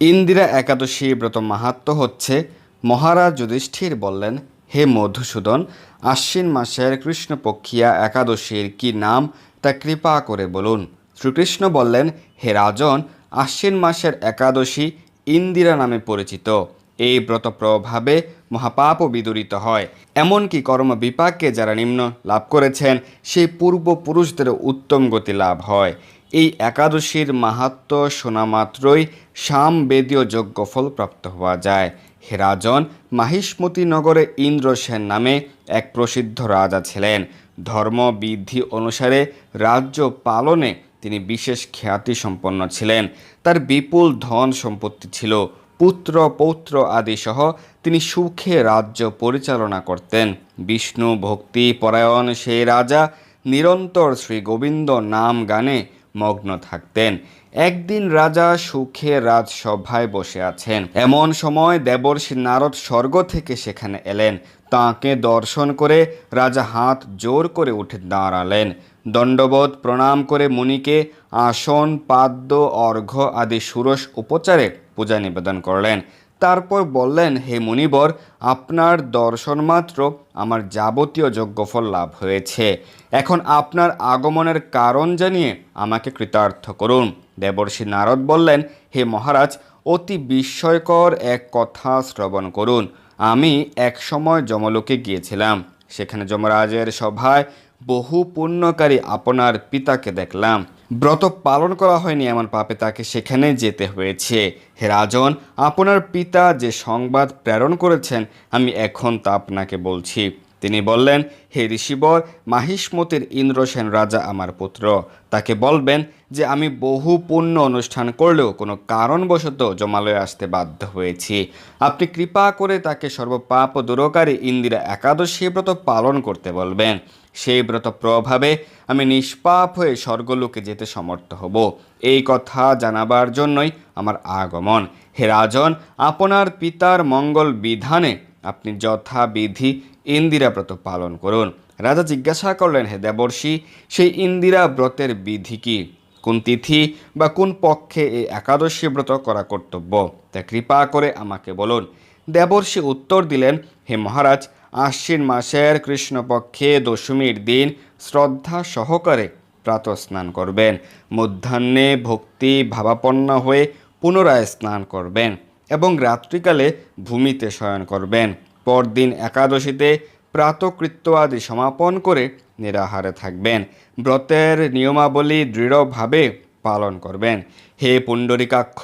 ইন্দিরা একাদশী ব্রত মাহাত্ম হচ্ছে, মহারাজ যুধিষ্ঠির বললেন, হে মধুসূদন, আশ্বিন মাসের কৃষ্ণপক্ষিয়া একাদশীর কি নাম তা কৃপা করে বলুন। শ্রীকৃষ্ণ বললেন, হে রাজন, আশ্বিন মাসের একাদশী ইন্দিরা নামে পরিচিত। এই ব্রত প্রভাবে মহাপাপও বিদূরিত হয়। এমনকি কর্ম বিপাককে যারা নিম্ন লাভ করেছেন, সেই পূর্বপুরুষদেরও উত্তম গতি লাভ হয়। এই একাদশীর মাহাত্ম শোনা মাত্রই সামবেদীয় যজ্ঞফল প্রাপ্ত হওয়া যায়। হে রাজন মাহিষ্মতি নগরে ইন্দ্রসেন নামে এক প্রসিদ্ধ রাজা ছিলেন। ধর্মবিধি অনুসারে রাজ্য পালনে তিনি বিশেষ খ্যাতি সম্পন্ন ছিলেন। তার বিপুল ধন সম্পত্তি ছিল। পুত্র, পৌত্র আদি সহ তিনি সুখে রাজ্য পরিচালনা করতেন। বিষ্ণু ভক্তি পরায়ণ সেই রাজা নিরন্তর শ্রী গোবিন্দ নাম গানে মগ্ন থাকতেন। একদিন রাজা সুখে রাজসভায় বসে আছেন। এমন সময় দেবর্ষি নারদ স্বর্গ থেকে সেখানে এলেন। তাঁকে দর্শন করে রাজা হাত জোর করে উঠে দাঁড়ালেন। দণ্ডবোধ প্রণাম করে মুনিকে আসন, পাদ্য, অর্ঘ্য আদি ষোড়শ উপচারে পূজা নিবেদন করলেন। তারপর বললেন, হে মুনিবর, আপনার দর্শন মাত্র আমার যাবতীয় যজ্ঞফল লাভ হয়েছে। এখন আপনার আগমনের কারণ জানিয়ে আমাকে কৃতার্থ করুন। দেবর্ষি নারদ বললেন, হে মহারাজ, অতি বিস্ময়কর এক কথা শ্রবণ করুন। আমি এক সময় যমলোকে গিয়েছিলাম। সেখানে যমরাজের সভায় বহু পুণ্যকারী আপনার পিতাকে দেখলাম। ব্রত পালন করা হয়নি এমন পাপে তাকে সেখানে যেতে হয়েছে। হে রাজন, আপনার পিতা যে সংবাদ প্রেরণ করেছেন, আমি এখন তা আপনাকে বলছি। তিনি বললেন, হে ঋষিবর, মাহিষ্মতির ইন্দ্রসেন রাজা আমার পুত্র। তাকে বলবেন যে, আমি বহু পুণ্য অনুষ্ঠান করলেও কোনো কারণবশত জমালয়ে আসতে বাধ্য হয়েছি। আপনি কৃপা করে তাকে সর্বপাপ দূরকারী ইন্দিরা একাদশী ব্রত পালন করতে বলবেন। সেই ব্রত প্রভাবে আমি নিষ্পাপ হয়ে স্বর্গলোকে যেতে সমর্থ হব। এই কথা জানাবার জন্যই আমার আগমন। হে রাজন, আপনার পিতার মঙ্গল বিধানে আপনি যথাবিধি ইন্দিরা ব্রত পালন করুন। রাজা জিজ্ঞাসা করলেন, হে দেবর্ষি, সেই ইন্দিরা ব্রতের বিধি কি? কোন তিথি বা কোন পক্ষে এই একাদশী ব্রত করা কর্তব্য? তা কৃপা করে আমাকে বলুন। দেবর্ষি উত্তর দিলেন, হে মহারাজ, আশ্বিন মাসের কৃষ্ণপক্ষে দশমীর দিন শ্রদ্ধা সহকারে প্রাতঃ স্নান করবেন। মধ্যাহ্নে ভক্তি ভাবাপন্ন হয়ে পুনরায় স্নান করবেন। এবং রাত্রিকালে ভূমিতে শয়ন করবেন। পরদিন একাদশীতে প্রাতকৃত্য আদি সমাপন করে নিরাহারে থাকবেন। ব্রতের নিয়মাবলী দৃঢ়ভাবে পালন করবেন। হে পুণ্ডরিকাক্ষ,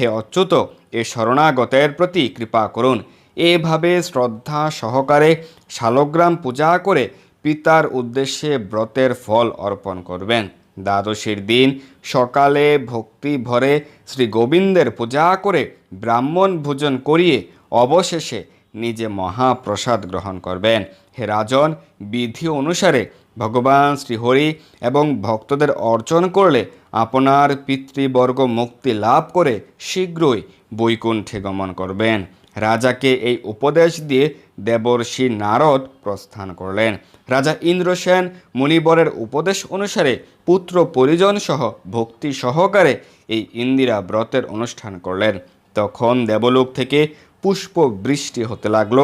হে অচ্যুত, এ শরণাগতের প্রতি কৃপা করুন। এভাবে শ্রদ্ধা সহকারে শালগ্রাম পূজা করে পিতার উদ্দেশ্যে ব্রতের ফল অর্পণ করবেন। দ্বাদশীর দিন সকালে ভক্তি ভরে শ্রী গোবিন্দের পূজা করে ব্রাহ্মণ ভোজন করিয়ে অবশেষে নিজে মহাপ্রসাদ গ্রহণ করবেন। হে রাজন, বিধি অনুসারে ভগবান শ্রীহরি এবং ভক্তদের অর্চন করলে আপনার পিতৃবর্গ মুক্তি লাভ করে শীঘ্রই বৈকুণ্ঠে গমন করবেন। রাজাকে এই উপদেশ দিয়ে দেবর্ষি নারদ প্রস্থান করলেন। রাজা ইন্দ্রসেন মুনিবরের উপদেশ অনুসারে পুত্র পরিজন সহ ভক্তি সহকারে এই ইন্দিরা ব্রতের অনুষ্ঠান করলেন। তখন দেবলোক থেকে পুষ্প বৃষ্টি হতে লাগল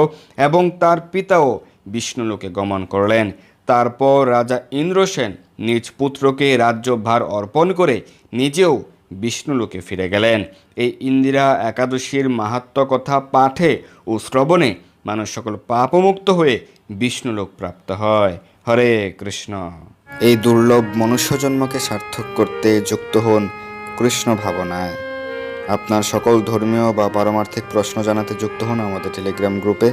এবং তার পিতাও বিষ্ণুলোকে গমন করলেন। তারপর রাজা ইন্দ্রসেন নিজ পুত্রকে রাজ্যভার অর্পণ করে নিজেও বিষ্ণুলোকে ফিরে গেলেন। এই ইন্দিরা একাদশীর মাহাত্ম কথা পাঠে ও শ্রবণে মানুষ সকল পাপমুক্ত হয়ে বিষ্ণুলোক প্রাপ্ত হয়। হরে কৃষ্ণ। এই দুর্লভ মনুষ্য জন্মকে সার্থক করতে যুক্ত হন কৃষ্ণ ভাবনায়। আপনার সকল ধর্মীয় বা পারমার্থিক প্রশ্ন জানাতে যুক্ত হন আমাদের টেলিগ্রাম গ্রুপে।